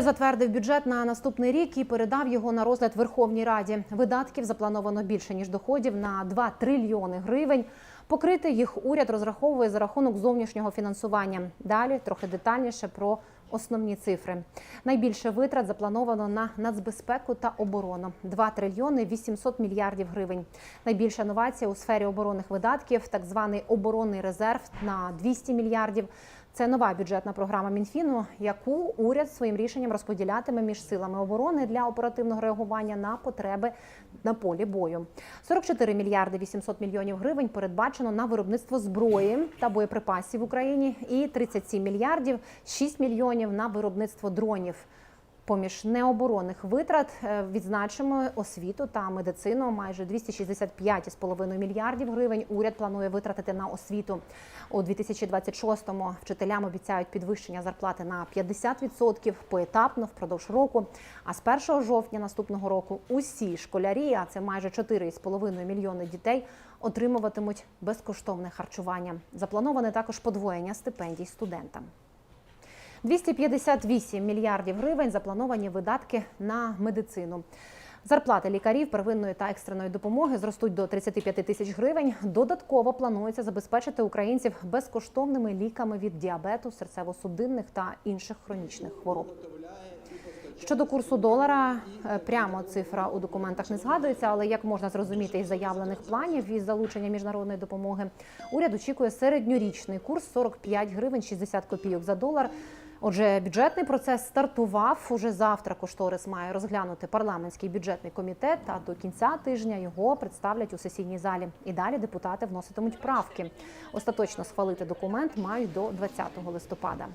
Затвердив бюджет на наступний рік і передав його на розгляд Верховній Раді. Видатків заплановано більше ніж доходів на 2 трильйони гривень. Покрити їх уряд розраховує за рахунок зовнішнього фінансування. Далі трохи детальніше про основні цифри. Найбільше витрат заплановано на нацбезпеку та оборону 2 трильйони 800 мільярдів гривень. Найбільша новація у сфері оборонних видатків, так званий оборонний резерв на 200 мільярдів. Це нова бюджетна програма Мінфіну, яку уряд своїм рішенням розподілятиме між силами оборони для оперативного реагування на потреби на полі бою. 44 мільярди 800 мільйонів гривень передбачено на виробництво зброї та боєприпасів в Україні, і 37 мільярдів 6 мільйонів на виробництво дронів. Поміж необоронних витрат е, відзначимо освіту та медицину. Майже 265,5 мільярдів гривень уряд планує витратити на освіту. У 2026-му вчителям обіцяють підвищення зарплати на 50% поетапно впродовж року. А з 1 жовтня наступного року усі школярі, а це майже 4,5 мільйони дітей, отримуватимуть безкоштовне харчування. Заплановане також подвоєння стипендій студентам. 258 мільярдів гривень заплановані видатки на медицину. Зарплати лікарів первинної та екстреної допомоги зростуть до 35 тисяч гривень. Додатково планується забезпечити українців безкоштовними ліками від діабету, серцево-судинних та інших хронічних хвороб. Щодо курсу долара, е, прямо цифра у документах не згадується, але як можна зрозуміти із заявлених планів із залучення міжнародної допомоги, уряд очікує середньорічний курс 45 гривень 60 копійок за долар. Отже, бюджетний процес стартував. Уже завтра кошторис має розглянути парламентський бюджетний комітет. А до кінця тижня його представлять у сесійній залі. І далі депутати вноситимуть правки. Остаточно схвалити документ мають до 20 листопада.